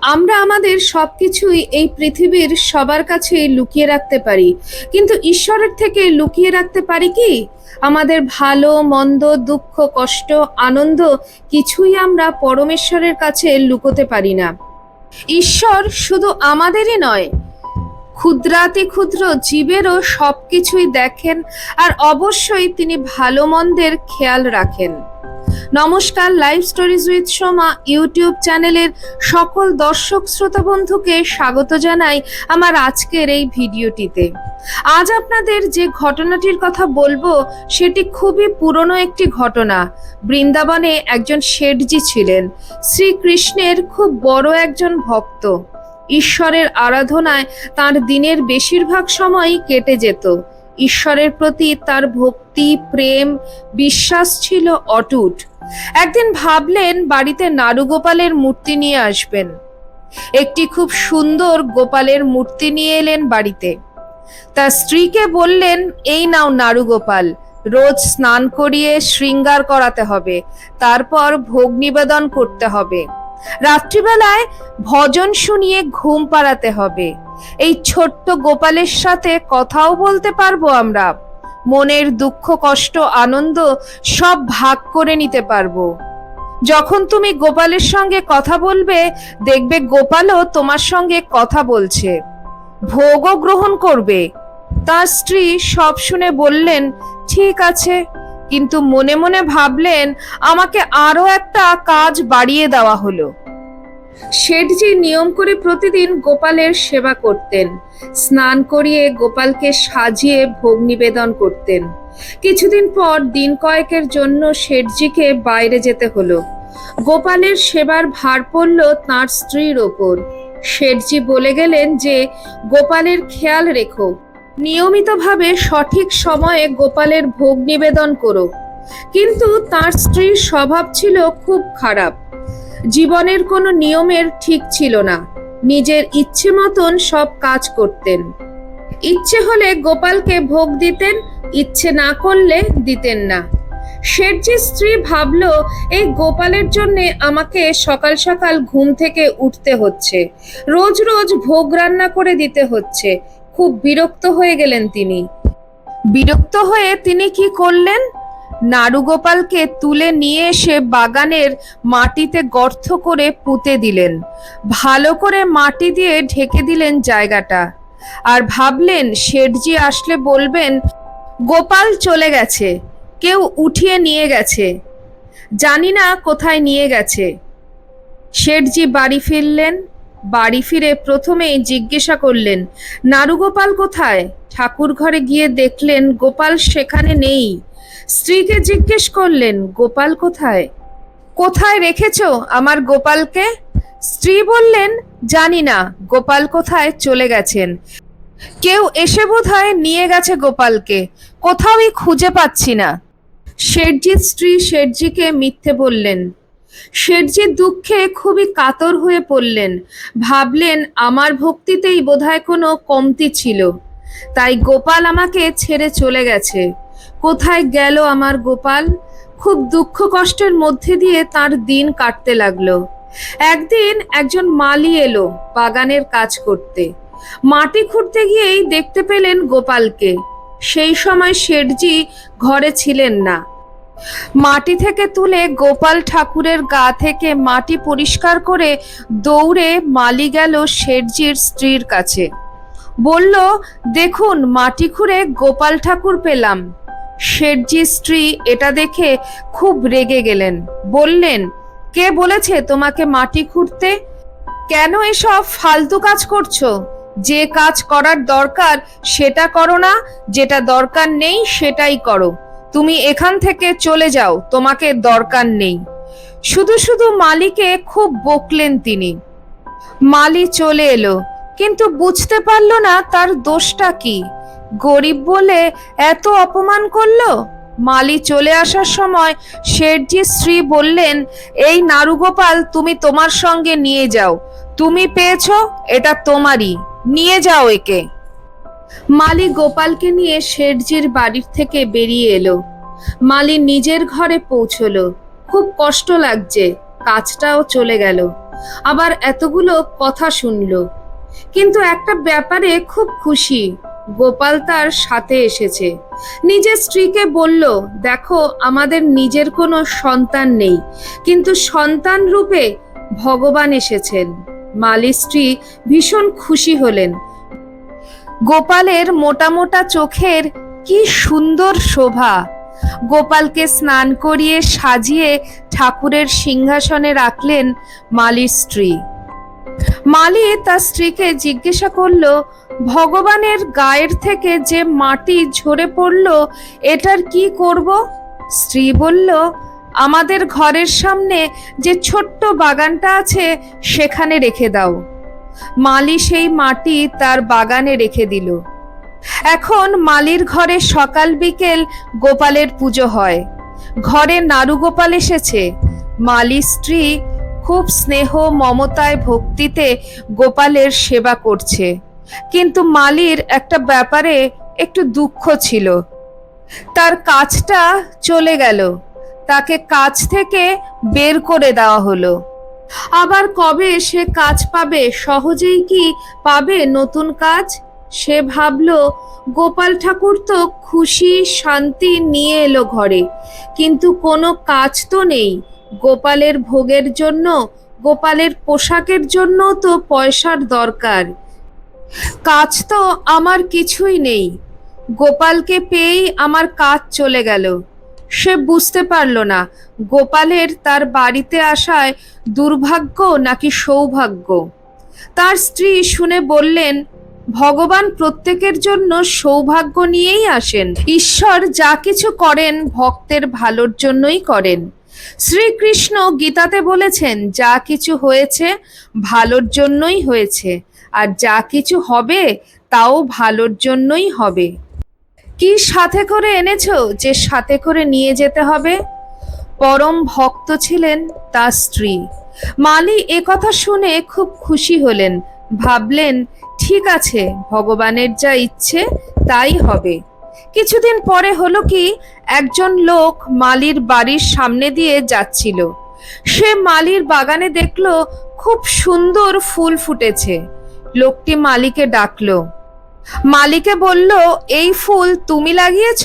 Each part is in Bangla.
আমরা আমাদের সবকিছুই এই পৃথিবীর সবার কাছে লুকিয়ে রাখতে পারি। কিন্তু ঈশ্বরের থেকে লুকিয়ে রাখতে পারি কি? আমাদের ভালো, মন্দ, দুঃখ, কষ্ট, আনন্দ কিছুই আমরা পরমেশ্বরের কাছে লুকোতে পারি না। ঈশ্বর শুধু আমাদেরই নয়, ক্ষুদ্রাতি ক্ষুদ্র জীবেরও সব কিছুই দেখেন আর অবশ্যই তিনি ভালো মন্দের খেয়াল রাখেন। নমস্কার live stories with Soma YouTube চ্যানেলের সকল দর্শক শ্রোতা বন্ধুকে স্বাগত জানাই আমার আজকের এই ভিডিওটিতে। আজ আপনাদের যে ঘটনাটির কথা বলব, সেটি খুবই পুরনো একটি ঘটনা। বৃন্দাবনে একজন শেঠজি ছিলেন। শ্রীকৃষ্ণের খুব বড় একজন ভক্ত। ঈশ্বরের আরাধনায় তার দিনের বেশিরভাগ সময়ই কেটে যেত। ঈশ্বরের প্রতি তার ভক্তি, প্রেম, বিশ্বাস ছিল অটুট। একদিন ভাবলেন বাড়িতে নারুগোপালের মূর্তি নিয়ে আসবেন। একটি খুব সুন্দর গোপালের মূর্তি নিয়ে এলেন বাড়িতে। তার স্ত্রীকে বললেন, এই নাও নারুগোপাল, রোজ স্নান করিয়ে শৃঙ্গার করাতে হবে, তারপর ভোগ নিবেদন করতে হবে। রাত্রিবেলায় ভজন শুনিয়ে ঘুম পাড়াতে হবে। এই ছোট্ট গোপালের সাথে কথাও বলতে পারব আমরা। মনের দুঃখ, কষ্ট, আনন্দ সব ভাগ করে নিতে পারব। যখন তুমি গোপালের সঙ্গে কথা বলবে, দেখবে গোপালও তোমার সঙ্গে কথা বলছে। ভোগও গ্রহণ করবে। তার স্ত্রী সব শুনে বললেন, ঠিক আছে। কিন্তু মনে মনে ভাবলেন, আমাকে আরও একটা কাজ বাড়িয়ে দেওয়া হলো। শেঠজি নিয়ম করে প্রতিদিন গোপালের সেবা করতেন, স্নান করিয়ে গোপালকে সাজিয়ে ভোগ নিবেদন করতেন। কিছুদিন পর দিন কয়েকের জন্য শেঠজিকে বাইরে যেতে হলো। গোপালের সেবার ভার পড়ল তাঁর স্ত্রীর ওপর। শেঠজি বলে গেলেন যে, গোপালের খেয়াল রেখো। নিয়মিতভাবে সঠিক সময়ে গোপালের ভোগ নিবেদন করো। কিন্তু তার স্ত্রীর স্বভাব ছিল খুব খারাপ। জীবনের কোনো নিয়মের ঠিক ছিল না। নিজের ইচ্ছে মতন সব কাজ করতেন। ইচ্ছে হলে গোপালকে ভোগ দিতেন, ইচ্ছে না করলে দিতেন না। শেঠজির স্ত্রী ভাবল, এই গোপালের জন্য আমাকে সকাল সকাল ঘুম থেকে উঠতে হচ্ছে। রোজ রোজ ভোগ রান্না করে দিতে হচ্ছে। খুব বিরক্ত হয়ে গেলেন তিনি। বিরক্ত হয়ে তিনি কি করলেন? নারুগোপালকে তুলে নিয়ে এসে বাগানের মাটিতে গর্ত করে পুঁতে দিলেন। ভালো করে মাটি দিয়ে ঢেকে দিলেন জায়গাটা। আর ভাবলেন, শেঠজি আসলে বলবেন, গোপাল চলে গেছে, কেউ উঠিয়ে নিয়ে গেছে, জানি না কোথায় নিয়ে গেছে। শেঠজি বাড়ি ফিরলেন বাড়ি ফিরে প্রথমেই জিজ্ঞাসা করলেন, নারুগোপাল কোথায়? ঠাকুর ঘরে গিয়ে দেখলেন, গোপাল সেখানে নেই। স্ত্রীকে জিজ্ঞেস করলেন, গোপাল কোথায়? কোথায় রেখেছো আমার গোপালকে? স্ত্রী বললেন, জানি না, গোপাল কোথায় চলে গেছেন। কেউ এসে বোধহয় নিয়ে গেছে গোপালকে কোথাওই খুঁজে পাচ্ছি না। শেঠজির স্ত্রী শেঠজিকে মিথ্যে বললেন শেঠজি দুঃখে খুবই কাতর হয়ে পড়লেন। ভাবলেন, আমার ভক্তিতেই বোধহয় কোনো কমতি ছিল। তাই গোপাল আমাকে ছেড়ে চলে গেছে। কোথায় গেল আমার গোপাল? খুব দুঃখ কষ্টের মধ্যে দিয়ে তার দিন কাটতে লাগল। একদিন একজন মালি এলো বাগানের কাজ করতে। মাটি খুঁড়তে গিয়েই দেখতে পেলেন গোপালকে। সেই সময় শেঠজি ঘরে ছিলেন না। মাটি থেকে তুলে গোপাল ঠাকুরের গা থেকে মাটি পরিষ্কার করে দৌড়ে মালি গেল শেঠজির স্ত্রীর কাছে। বলল, দেখুন, মাটি খুঁড়ে গোপাল ঠাকুর পেলাম। শেঠজির স্ত্রী এটা দেখে খুব রেগে গেলেন। বললেন, কে বলেছে তোমাকে মাটি খুঁড়তে? কেন এসব ফালতু কাজ করছ? যে কাজ করার দরকার সেটা করো না, যেটা দরকার নেই সেটাই করো। তুমি এখান থেকে চলে যাও, তোমাকে দরকার নেই। শুধু শুধু মালিকে খুব বকলেন তিনি। মালি চলে এলো, কিন্তু বুঝতে পারল না তার দোষটা কি। গরিব বলে এত অপমান করল? মালি চলে আসার সময় শেঠজির স্ত্রী বললেন, এই নারুগোপাল, তুমি তোমার সঙ্গে নিয়ে যাও। তুমি পেয়েছ, এটা তোমারই। নিয়ে যাও একে। মালি গোপালকে নিয়ে শেঠজির বাড়ির থেকে বেরিয়ে এলো। মালি নিজের ঘরে পৌঁছলো। খুব কষ্ট লাগছে, কাজটাও চলে গেল। আবার এতগুলো কথা শুনলো। কিন্তু একটা ব্যাপারে খুব খুশি, গোপাল তার সাথে এসেছে। নিজের স্ত্রীকে বলল, দেখো, আমাদের নিজের কোনো সন্তান নেই। কিন্তু সন্তান রূপে ভগবান এসেছেন। মালি স্ত্রী ভীষণ খুশি হলেন। গোপালের মোটা মোটা চোখের কি সুন্দর শোভা। গোপালকে স্নান করিয়ে সাজিয়ে ঠাকুরের সিংহাসনে রাখলেন মালির স্ত্রী। মালি তার স্ত্রীকে জিজ্ঞাসা করল, ভগবানের গায়ের থেকে যে মাটি ঝরে পড়ল, এটার কি করব? স্ত্রী বলল, আমাদের ঘরের সামনে যে ছোট্ট বাগানটা আছে, সেখানে রেখে দাও। মালি সেই মাটি তার বাগানে রেখে দিল। এখন মালির ঘরে সকাল বিকেল গোপালের পুজো হয়। ঘরে নারু গোপাল এসেছে। মালি স্ত্রী খুব স্নেহ মমতায় ভক্তিতে গোপালের সেবা করছে। কিন্তু মালির একটা ব্যাপারে একটু দুঃখ ছিল। তার কাজটা চলে গেল। তাকে কাজ থেকে বের করে দেওয়া হলো। আবার কবে সে কাজ পাবে? সহজেই কি পাবে নতুন কাজ? সে ভাবলো, গোপাল ঠাকুর তো খুশি শান্তি নিয়ে এলো ঘরে। কিন্তু কোনো কাজ তো নেই। গোপালের ভোগের জন্য, গোপালের পোশাকের জন্য তো পয়সার দরকার। কাজ তো আমার কিছুই নেই। গোপালকে পেয়েই আমার কাজ চলে গেল। সে বুঝতে পারল না। গোপালের তার বাড়িতে আসায় দুর্ভাগ্য নাকি সৌভাগ্য? তার স্ত্রী শুনে বললেন, ভগবান প্রত্যেকের জন্য সৌভাগ্য নিয়েই আসেন। ঈশ্বর যা কিছু করেন ভক্তের ভালোর জন্যই করেন। শ্রীকৃষ্ণ গীতাতে বলেছেন, যা কিছু হয়েছে ভালোর জন্যই হয়েছে, আর যা কিছু হবে তাও ভালোর জন্যই হবে। কি সাথে করে এনেছো যে সাথে করে নিয়ে যেতে হবে? পরম ভক্ত ছিলেন তার স্ত্রী। মালি কথা শুনে খুব খুশি হলেন। ভাবলেন, ঠিক আছে, ভগবানের যা ইচ্ছে, তাই হবে। কিছুদিন পরে হলো কি, একজন লোক মালির বাড়ির সামনে দিয়ে যাচ্ছিল। সে মালির বাগানে দেখল খুব সুন্দর ফুল ফুটেছে। লোকটি মালিকে ডাকলো মালিকে বলল, এই ফুল তুমি লাগিয়েছ?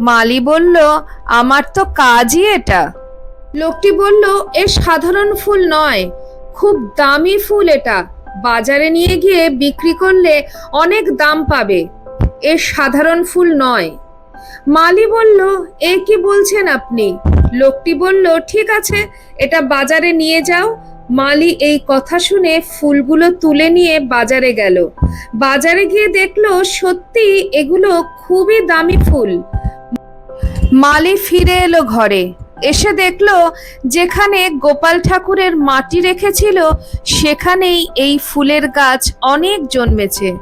মালি বলল, আমার তো কাজই এটা। লোকটি বলল, এ সাধারণ ফুল নয়, খুব দামি ফুল এটা। বাজারে নিয়ে গিয়ে বিক্রি করলে অনেক দাম পাবে। এ সাধারণ ফুল নয়। মালি বলল, এ কি বলছেন আপনি? লোকটি বলল, ঠিক আছে, এটা বাজারে নিয়ে যাও মালি এই কথা শুনে ফুলগুলো তুলে নিয়ে বাজারে গেল। বাজারে গিয়ে দেখল সত্যি এগুলো খুবই দামি ফুল। মালি ফিরে এলো ঘরে। এসে দেখল যেখানে গোপাল ঠাকুরের মাটি রেখেছিল, সেখানেই এই ফুলের গাছ অনেক জন্মেছে।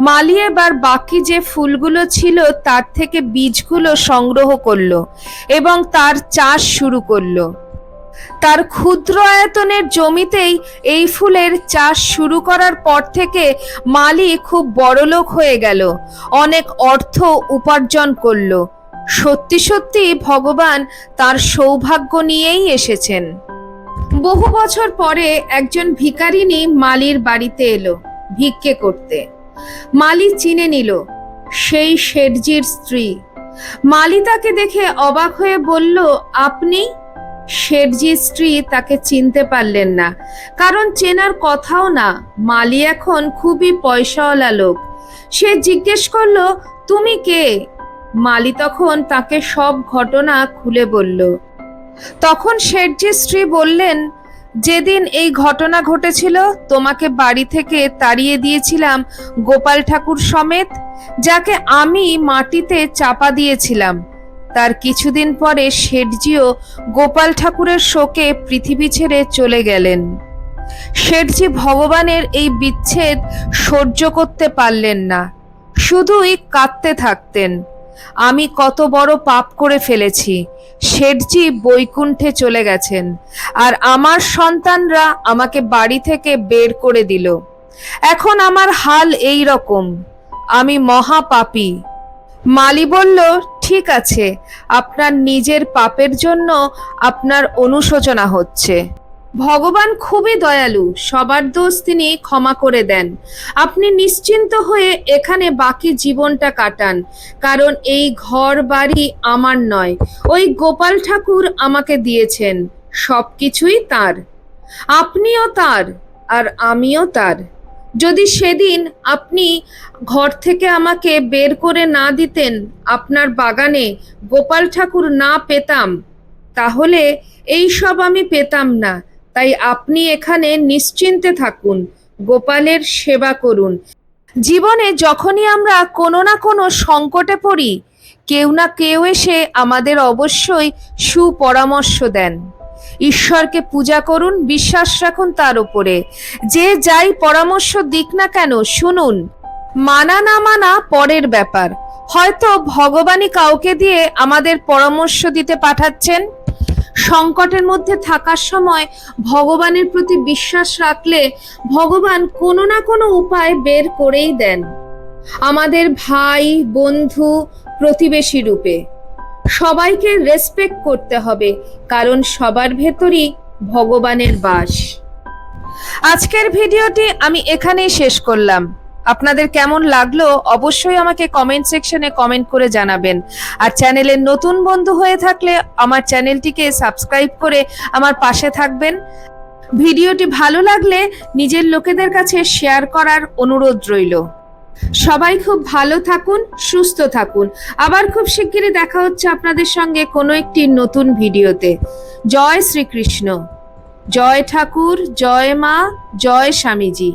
মালি এবার বাকি যে ফুলগুলো ছিল, তার থেকে বীজগুলো সংগ্রহ করল এবং তার চাষ শুরু করল। তার ক্ষুদ্র আয়তনের জমিতেই এই ফুলের চাষ শুরু করার পর থেকে মালি খুব বড়লোক হয়ে গেল। অনেক অর্থ উপার্জন করল। সত্যি সত্যি ভগবান তার সৌভাগ্য নিয়েই এসেছেন। বহু বছর পরে একজন ভিকারিনী মালির বাড়িতে এলো ভিক্ষে করতে। মালি চিনে নিল, সেই শেঠজির স্ত্রী। মালি তাকে দেখে অবাক হয়ে বলল, আপনি? শেঠজির স্ত্রী তাকে চিনতে পারলেন না। কারণ চেনার কথাও না, মালি এখন খুবই পয়সাওয়ালা লোক। সে জিজ্ঞেস করল, তুমি কে? মালি তখন তাকে সব ঘটনা খুলে বলল। তখন শেঠজির স্ত্রী বললেন, যেদিন এই ঘটনা ঘটেছিল, তোমাকে বাড়ি থেকে তাড়িয়ে দিয়েছিলাম গোপাল ঠাকুর সমেত, যাকে আমি মাটিতে চাপা দিয়েছিলাম। তার কিছুদিন পরে শেঠজিও গোপাল ঠাকুরের শোকে পৃথিবী ছেড়ে চলে গেলেন। শেঠজি ভগবানের এই বিচ্ছেদ সহ্য করতে পারলেন না। শুধুই কাঁদতে থাকতেন। আমি কত বড় পাপ করে ফেলেছি। শেঠজি বৈকুণ্ঠে চলে গেছেন আর আমার সন্তানরা আমাকে বাড়ি থেকে বের করে দিল। এখন আমার হাল এই রকম। আমি মহাপাপী। মালি বলল, ঠিক আছে, আপনার নিজের পাপের জন্য আপনার অনুশোচনা হচ্ছে। ভগবান খুবই দয়ালু, সবার দোষ তিনি ক্ষমা করে দেন। আপনি নিশ্চিন্ত হয়ে এখানে বাকি জীবনটা কাটান, কারণ এই ঘর বাড়ি আমার নয়, ওই গোপাল ঠাকুর আমাকে দিয়েছেন, সবকিছুই তার। আপনিও তার, আর আমিও তার। যদি সেদিন আপনি ঘর থেকে আমাকে বের করে না দিতেন, আপনার বাগানে গোপাল ঠাকুর না পেতাম, তাহলে এই সব আমি পেতাম না। তাই আপনি এখানে নিশ্চিন্তে থাকুন, গোপালের সেবা করুন। জীবনে যখনই আমরা কোনো না কোনো সংকটে পড়ি, কেউ না কেউ এসে আমাদের অবশ্যই সুপরামর্শ দেন। ঈশ্বরকে পূজা করুন, বিশ্বাস রাখুন তার উপরে। যে যাই পরামর্শ দিক না কেন, শুনুন। মানা না মানা পরের ব্যাপার। হয়তো ভগবানই কাউকে দিয়ে আমাদের পরামর্শ দিতে পাঠাচ্ছেন। সংকটের মধ্যে থাকার সময় ভগবানের প্রতি বিশ্বাস রাখলে ভগবান কোনো না কোনো উপায় বের করেই দেন। আমাদের ভাই, বন্ধু, প্রতিবেশী রূপে। সবাইকে রেসপেক্ট করতে হবে, কারণ সবার ভেতরই ভগবানের বাস। আজকের ভিডিওটি আমি এখানেই শেষ করলাম। আপনাদের কেমন লাগল অবশ্যই আমাকে কমেন্ট সেকশনে কমেন্ট করে জানাবেন। আর চ্যানেলের নতুন বন্ধু হয়ে থাকলে আমার চ্যানেলটিকে সাবস্ক্রাইব করে আমার পাশে থাকবেন। ভিডিওটি ভালো লাগলে নিজের লোকেদের কাছে শেয়ার করার অনুরোধ রইল। সবাই খুব ভালো থাকুন, সুস্থ থাকুন। আবার খুব শিগগিরই দেখা হচ্ছে আপনাদের সঙ্গে কোনো একটি নতুন ভিডিওতে। জয় শ্রীকৃষ্ণ। জয় ঠাকুর, জয় মা, জয় স্বামীজি।